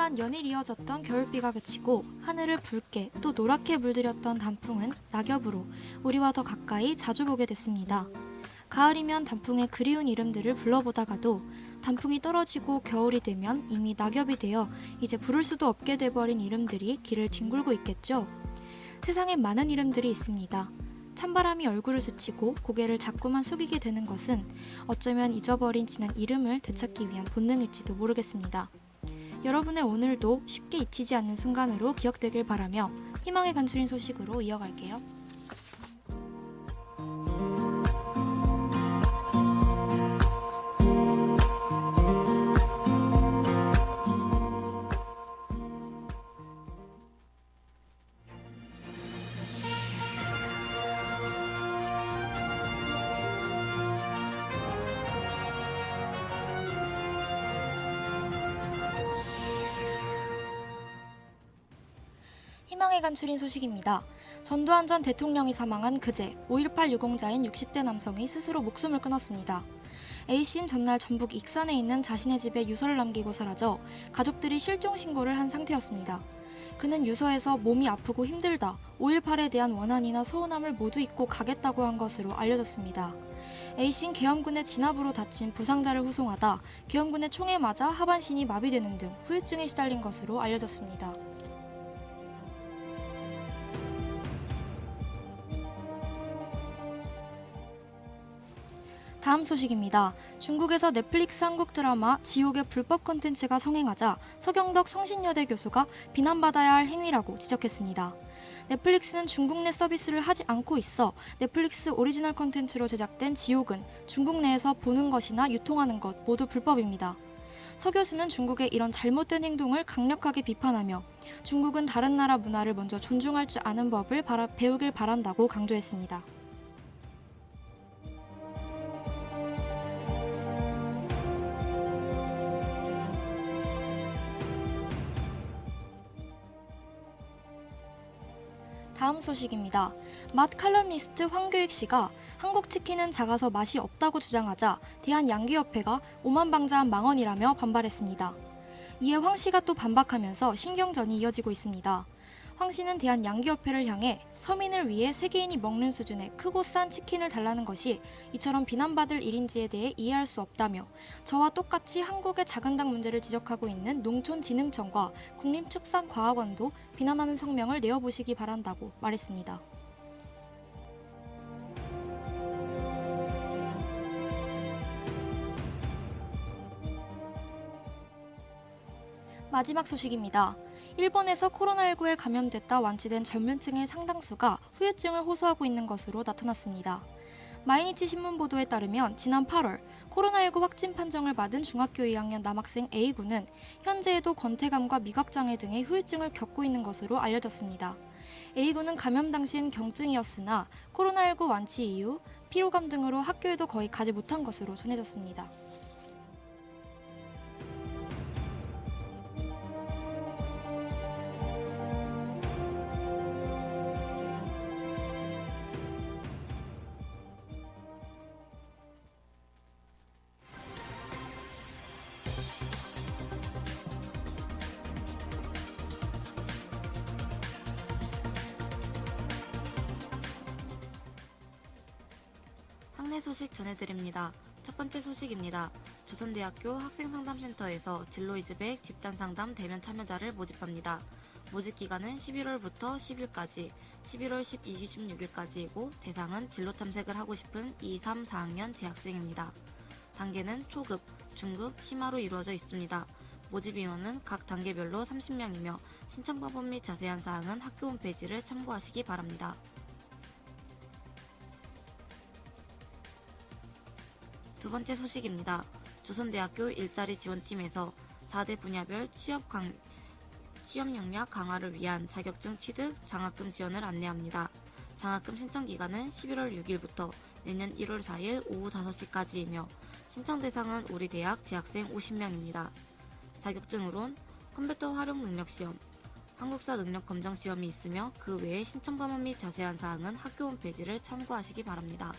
장시간 연일 이어졌던 겨울비가 그치고 하늘을 붉게 또 노랗게 물들였던 단풍은 낙엽으로 우리와 더 가까이 자주 보게 됐습니다. 가을이면 단풍의 그리운 이름들을 불러보다가도 단풍이 떨어지고 겨울이 되면 이미 낙엽이 되어 이제 부를 수도 없게 돼버린 이름들이 길을 뒹굴고 있겠죠. 세상에 많은 이름들이 있습니다. 찬바람이 얼굴을 스치고 고개를 자꾸만 숙이게 되는 것은 어쩌면 잊어버린 지난 이름을 되찾기 위한 본능일지도 모르겠습니다. 여러분의 오늘도 쉽게 잊히지 않는 순간으로 기억되길 바라며 희망의 간추린 소식으로 이어갈게요. 희망의 간추린 소식입니다. 전두환 전 대통령이 사망한 그제 5.18 유공자인 60대 남성이 스스로 목숨을 끊었습니다. A씨는 전날 전북 익산에 있는 자신의 집에 유서를 남기고 사라져 가족들이 실종 신고를 한 상태였습니다. 그는 유서에서 몸이 아프고 힘들다, 5.18에 대한 원한이나 서운함을 모두 잊고 가겠다고 한 것으로 알려졌습니다. A씨는 계엄군의 진압으로 다친 부상자를 후송하다 계엄군의 총에 맞아 하반신이 마비되는 등 후유증에 시달린 것으로 알려졌습니다. 다음 소식입니다. 중국에서 넷플릭스 한국 드라마 지옥의 불법 콘텐츠가 성행하자 서경덕 성신여대 교수가 비난받아야 할 행위라고 지적했습니다. 넷플릭스는 중국 내 서비스를 하지 않고 있어 넷플릭스 오리지널 콘텐츠로 제작된 지옥은 중국 내에서 보는 것이나 유통하는 것 모두 불법입니다. 서 교수는 중국의 이런 잘못된 행동을 강력하게 비판하며 중국은 다른 나라 문화를 먼저 존중할 줄 아는 법을 배우길 바란다고 강조했습니다. 다음 소식입니다. 맛 칼럼니스트 황교익 씨가 한국 치킨은 작아서 맛이 없다고 주장하자 대한양기협회가 오만방자한 망언이라며 반발했습니다. 이에 황 씨가 또 반박하면서 신경전이 이어지고 있습니다. 황 씨는 대한 양기협회를 향해 서민을 위해 세계인이 먹는 수준의 크고 싼 치킨을 달라는 것이 이처럼 비난받을 일인지에 대해 이해할 수 없다며 저와 똑같이 한국의 작은 당 문제를 지적하고 있는 농촌진흥청과 국립축산과학원도 비난하는 성명을 내어보시기 바란다고 말했습니다. 마지막 소식입니다. 일본에서 코로나19에 감염됐다 완치된 젊은 층의 상당수가 후유증을 호소하고 있는 것으로 나타났습니다. 마이니치 신문 보도에 따르면 지난 8월 코로나19 확진 판정을 받은 중학교 2학년 남학생 A군은 현재에도 권태감과 미각장애 등의 후유증을 겪고 있는 것으로 알려졌습니다. A군은 감염 당시엔 경증이었으나 코로나19 완치 이후 피로감 등으로 학교에도 거의 가지 못한 것으로 전해졌습니다. 소식 전해드립니다. 첫 번째 소식입니다. 조선대학교 학생상담센터에서 진로이즈백 집단상담 대면 참여자를 모집합니다. 모집 기간은 11월부터 10일까지, 11월 12, 16일까지이고 대상은 진로 탐색을 하고 싶은 2, 3, 4학년 재학생입니다. 단계는 초급, 중급, 심화로 이루어져 있습니다. 모집 인원은 각 단계별로 30명이며 신청 방법 및 자세한 사항은 학교 홈페이지를 참고하시기 바랍니다. 두 번째 소식입니다. 조선대학교 일자리 지원팀에서 4대 분야별 취업 강, 취업 역량 강화를 위한 자격증 취득 장학금 지원을 안내합니다. 장학금 신청 기간은 11월 6일부터 내년 1월 4일 오후 5시까지이며 신청 대상은 우리 대학 재학생 50명입니다. 자격증으론 컴퓨터 활용 능력 시험, 한국사 능력 검정 시험이 있으며 그 외에 신청 방법 및 자세한 사항은 학교 홈페이지를 참고하시기 바랍니다.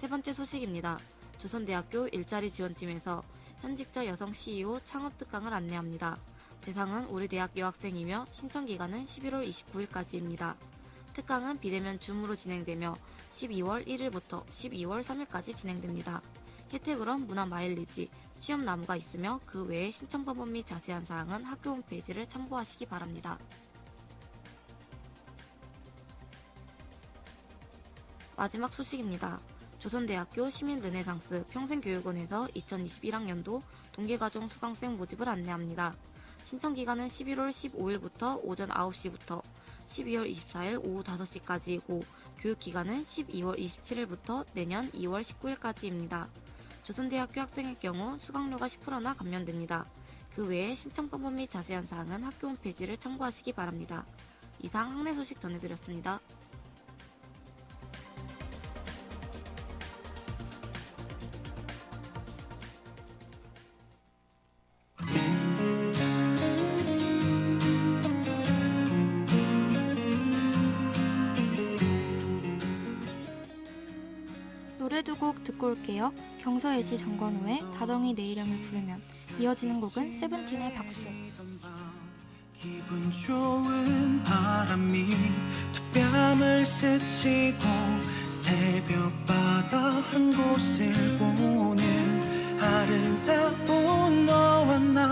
세 번째 소식입니다. 조선대학교 일자리 지원팀에서 현직자 여성 CEO 창업 특강을 안내합니다. 대상은 우리 대학 여학생이며 신청 기간은 11월 29일까지입니다. 특강은 비대면 줌으로 진행되며 12월 1일부터 12월 3일까지 진행됩니다. 혜택으론 문화 마일리지, 취업 나무가 있으며 그 외에 신청 방법 및 자세한 사항은 학교 홈페이지를 참고하시기 바랍니다. 마지막 소식입니다. 조선대학교 시민르네상스 평생교육원에서 2021학년도 동계과정 수강생 모집을 안내합니다. 신청 기간은 11월 15일부터 오전 9시부터 12월 24일 오후 5시까지이고 교육 기간은 12월 27일부터 내년 2월 19일까지입니다. 조선대학교 학생의 경우 수강료가 10%나 감면됩니다. 그 외에 신청 방법 및 자세한 사항은 학교 홈페이지를 참고하시기 바랍니다. 이상 학내 소식 전해드렸습니다. 곡 듣고 올게요. 경서예지 정건호의 다정이 내 이름을 부르면 이어지는 곡은 세븐틴의 박수. 기분 좋은 바람이 두 뺨을 스치고 새벽바다 한 곳을 보는 아름다운 너와 나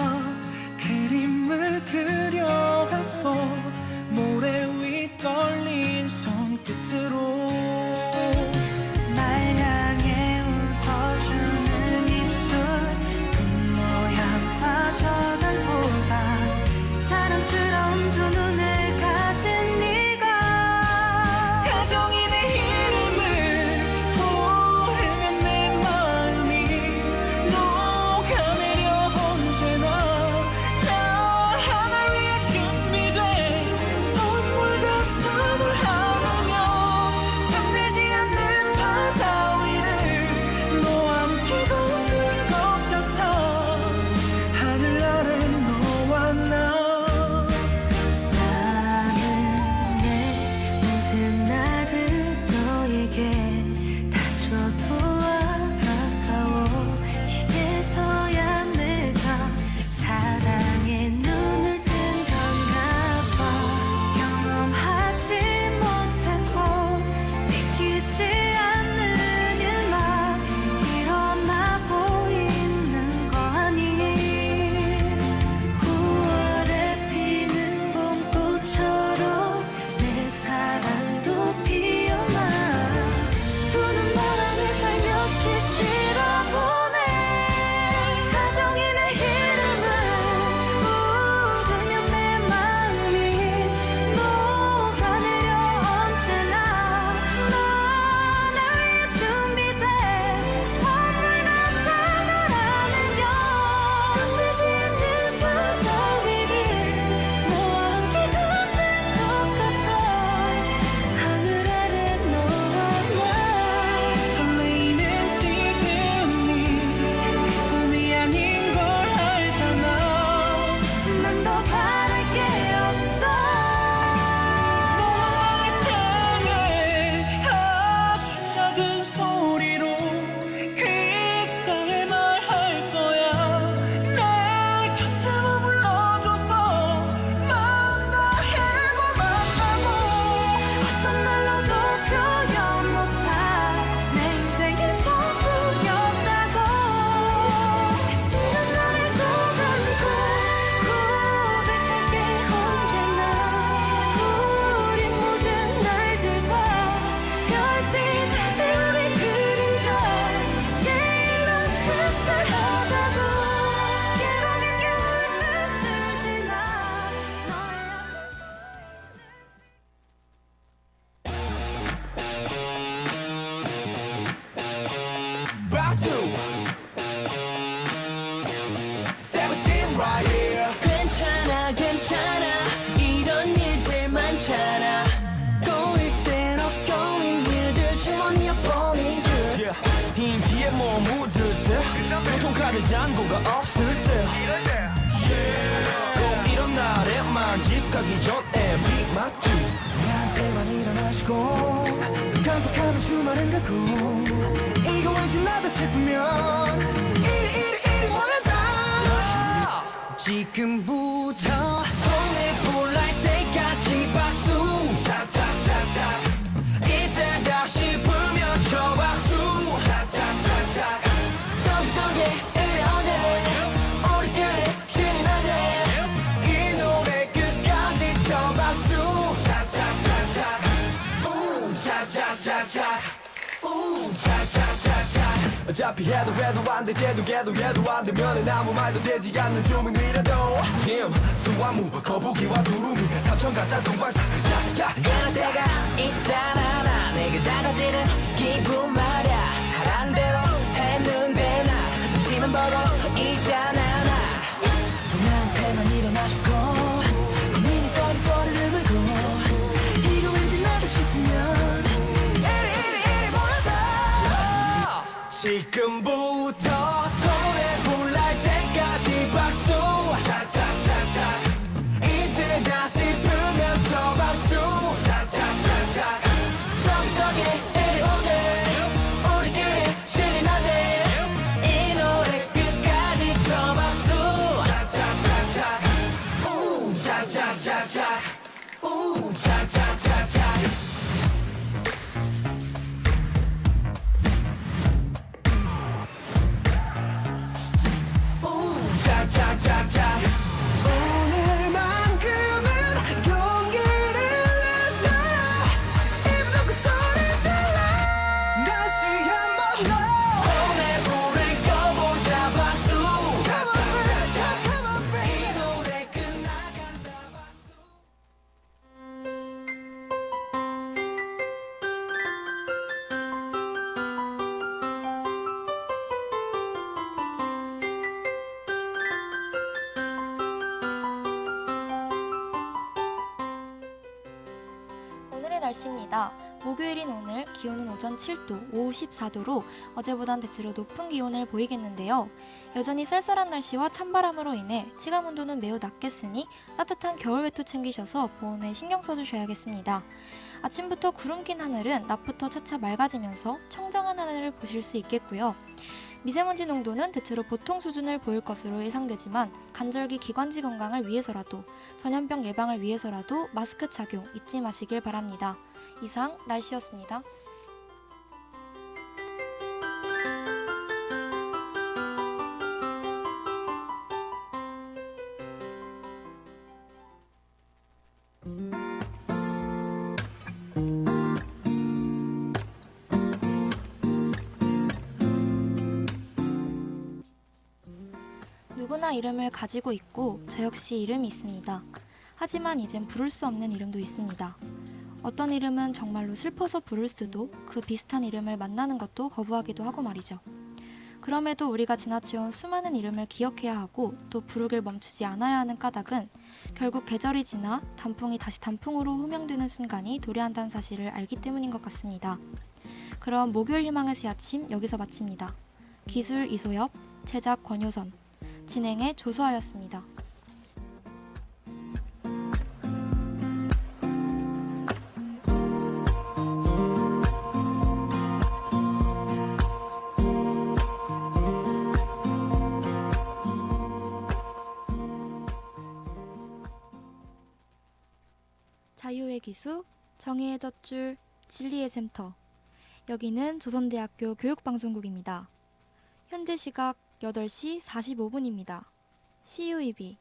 카드 잔고가 없을 때. Yeah. 꼭 이런 날에만 집 가기 전에 빅 맞지 나한테만 일어나시고 눈 깜빡하면 주말은 가고 이거 왠지? 나다 싶으면. 이리 이리 이리 모여 지금부터 해도 해도 안돼 쟤도 걔도 얘도 안 되면은 아무 말도 되지 않는 주문이라도. 김 수화무 거북이와 두루미 삼천 가짜 동방사. 야야 그럴 때가 있잖아. 나 내가 작아지는 기분 말야. 하라는 대로 날씨입니다. 목요일인 오늘 기온은 오전 7도, 오후 14도로 어제보단 대체로 높은 기온을 보이겠는데요. 여전히 쌀쌀한 날씨와 찬바람으로 인해 체감 온도는 매우 낮겠으니 따뜻한 겨울 외투 챙기셔서 보온에 신경 써주셔야겠습니다. 아침부터 구름 낀 하늘은 낮부터 차차 맑아지면서 청정한 하늘을 보실 수 있겠고요. 미세먼지 농도는 대체로 보통 수준을 보일 것으로 예상되지만 간절기 기관지 건강을 위해서라도 전염병 예방을 위해서라도 마스크 착용 잊지 마시길 바랍니다. 이상 날씨였습니다. 누구나 이름을 가지고 있고 저 역시 이름이 있습니다. 하지만 이젠 부를 수 없는 이름도 있습니다. 어떤 이름은 정말로 슬퍼서 부를 수도 그 비슷한 이름을 만나는 것도 거부하기도 하고 말이죠. 그럼에도 우리가 지나쳐온 수많은 이름을 기억해야 하고 또 부르길 멈추지 않아야 하는 까닭은 결국 계절이 지나 단풍이 다시 단풍으로 호명되는 순간이 도래한다는 사실을 알기 때문인 것 같습니다. 그럼 목요일 희망의 새 아침 여기서 마칩니다. 기술 이소엽, 제작 권효선, 진행의 조수아였습니다. 기수, 정의의 젖줄, 진리의 샘터. 여기는 조선대학교 교육방송국입니다. 현재 시각 8시 45분입니다. CUEB